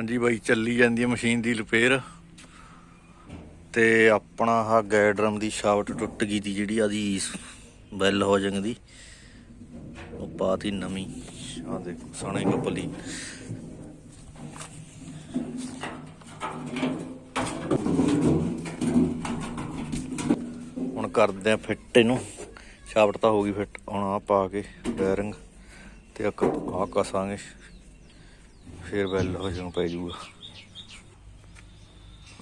ਹਾਂਜੀ ਬਾਈ, ਚੱਲੀ ਜਾਂਦੀ ਹੈ ਮਸ਼ੀਨ ਦੀ ਰਿਪੇਅਰ। ਤੇ ਆਪਣਾ ਆਹ ਗੈਡਰਮ ਦੀ ਸ਼ਾਫਟ ਟੁੱਟ ਗਈ ਦੀ ਜਿਹੜੀ ਆਦੀ ਬੈਲ ਹੋ ਜਾਂਦੀ। ਉਹ ਪਾਤੀ ਨਵੀਂ। ਆ ਦੇਖੋ ਸਣੇ ਕਪਲੀ ਹੁਣ ਕਰਦੇ ਆ ਫਿੱਟ ਇਹਨੂੰ। ਸ਼ਾਫਟ ਤਾਂ ਹੋ ਗਈ ਫਿੱਟ। ਹੁਣ ਆ ਪਾ ਕੇ ਬੈਰਿੰਗ ਤੇ ਆ ਆ ਕਸਾਂਗੇ। ਫੇਰ ਬੈਲ ਹੋ ਜਾਣ ਪੈ ਜੂਗਾ।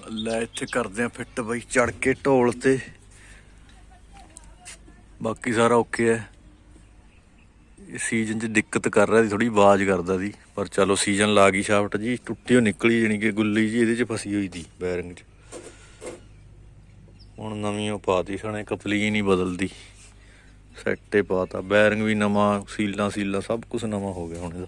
ਲੈ, ਇੱਥੇ ਕਰਦੇ ਆ ਫਿੱਟ ਬਈ ਚੜ ਕੇ ਢੋਲ ਤੇ। ਬਾਕੀ ਸਾਰਾ ਓਕੇ ਹੈ ਇਹ ਸੀਜ਼ਨ 'ਚ ਦਿੱਕਤ ਕਰ ਰਿਹਾ ਸੀ ਥੋੜੀ ਆਵਾਜ਼ ਕਰਦਾ ਸੀ, ਪਰ ਚਲੋ ਸੀਜ਼ਨ ਲਾ ਗਈ ਸ਼ਾਫਟ ਜੀ, ਟੁੱਟੀ ਹੋ ਨਿਕਲੀ, ਜਾਣੀ ਕਿ ਗੁੱਲੀ ਜੀ ਇਹਦੇ 'ਚ ਫਸੀ ਹੋਈ ਸੀ, ਬੈਰਿੰਗ 'ਚ। ਹੁਣ ਨਵੀਂ ਉਹ ਪਾਤੀ ਸਣੇ ਕਪਲੀ ਨਹੀਂ ਬਦਲਦੀ। ਸੈੱਟੇ ਪਾਤਾ ਬੈਰਿੰਗ ਵੀ ਨਵਾਂ, ਸੀਲਾਂ ਸੀਲਾਂ, ਸਭ ਕੁਝ ਨਵਾਂ ਹੋ ਗਿਆ ਹੁਣ ਇਹਦਾ।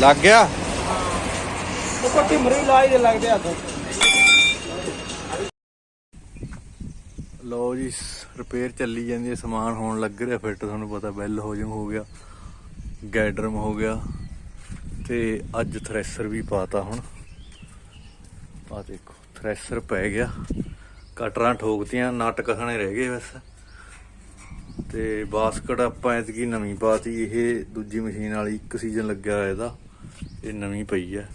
ਲੱਗ ਗਿਆ? ਉਹ ਕੋਟੀ ਮਰੀ ਲਾਈ ਦੇ ਲੱਗਦੇ ਹੱਥ ਲੋ ਜੀ ਰਿਪੇਅਰ ਚੱਲੀ ਜਾਂਦੀ ਹੈ ਸਮਾਨ ਹੋਣ ਲੱਗ ਰਿਹਾ ਫਿੱਟ ਤੁਹਾਨੂੰ ਪਤਾ ਬੈਲ ਹੋ ਜਮ ਹੋ ਗਿਆ ਗੈਡਰਮ ਹੋ ਗਿਆ ਤੇ ਅੱਜ ਥ੍ਰੈਸ਼ਰ ਵੀ ਪਾਤਾ ਹੁਣ। ਆ ਦੇਖੋ ਥ੍ਰੈਸ਼ਰ ਪੈ ਗਿਆ। ਕਟਰਾਂ ਠੋਕਤੀਆਂ ਨਟ ਕਸਣੇ ਰਹਿ ਗਏ ਬਸ। ਤੇ ਬਾਸਕਟ ਆਪਾਂ ਐਤਕੀ ਨਵੀਂ ਪਾਤੀ, ਇਹ ਦੂਜੀ ਮਸ਼ੀਨ ਵਾਲੀ ਇੱਕ ਸੀਜ਼ਨ ਲੱਗਿਆ ਹੋਇਆ ਇਹਦਾ। ਇਹ ਨਵੀਂ ਪਈ ਹੈ,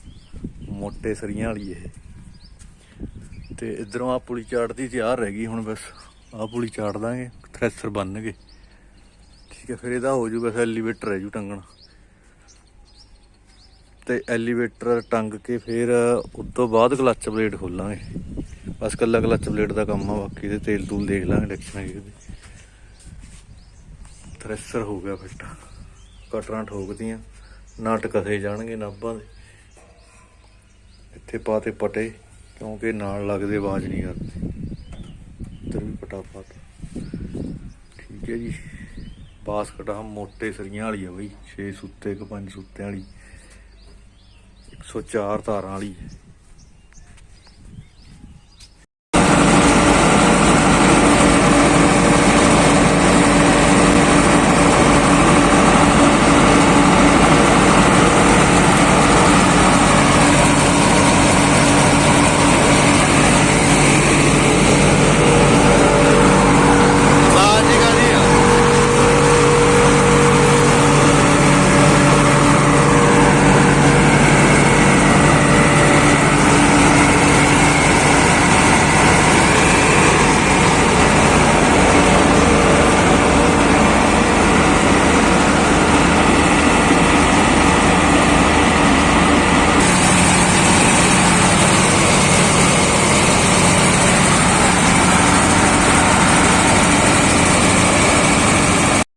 ਮੋਟੇ ਸਰੀਆਂ ਵਾਲੀ ਇਹ। ਤੇ ਇਧਰੋਂ ਆ ਪੁਲੀ ਚਾੜਦੀ ਤਿਆਰ ਰਹਿ ਗਈ, ਹੁਣ ਬਸ ਆ ਪੁਲੀ ਚਾੜ ਦਾਂਗੇ ਥ੍ਰੈਸ਼ਰ ਬੰਨਗੇ ਠੀਕ ਹੈ, ਫਿਰ ਇਹਦਾ ਹੋ ਜਾਊਗਾ ਐਲੀਵੇਟਰ ਰਹਿ ਜੂ ਟੰਗਣਾ। ਤੇ ਐਲੀਵੇਟਰ ਟੰਗ ਕੇ ਫਿਰ ਉਸ ਤੋਂ ਬਾਅਦ ਕਲੱਚ ਪਲੇਟ ਖੋਲਾਂਗੇ। ਬਸ ਕੱਲਾ ਕਲੱਚ ਪਲੇਟ ਦਾ ਕੰਮ ਆ, ਬਾਕੀ ਦੇ ਤੇਲ ਤੂਲ ਦੇਖ ਲਾਂਗੇ ਡੈਕਸ਼ਨ ਦੇ ਥ੍ਰੈਸ਼ਰ ਹੋ ਗਿਆ ਫਿੱਟ। ਕਟਰਾਂ ਠੋਕਦੀਆਂ ਨਟ ਕਸੇ ਜਾਣਗੇ ਨਾਭਾਂ ਦੇ। ਇੱਥੇ ਪਾਤੇ ਪਟੇ, ਕਿਉਂਕਿ ਨਾਲ ਲੱਗਦੇ ਆਵਾਜ਼ ਨਹੀਂ ਕਰਦੇ ਇੱਧਰ ਵੀ ਪਟਾ ਪਾਤਾ। ਠੀਕ ਹੈ ਜੀ। ਬਾਸਕਟ ਆ ਮੋਟੇ ਸਰੀਆਂ ਵਾਲੀ ਆ ਬਈ 6 ਸੁੱਤੇ ਕਿ 5 ਸੁੱਤਿਆਂ ਵਾਲੀ। 104 ਤਾਰਾਂ ਵਾਲੀ। ਹੈ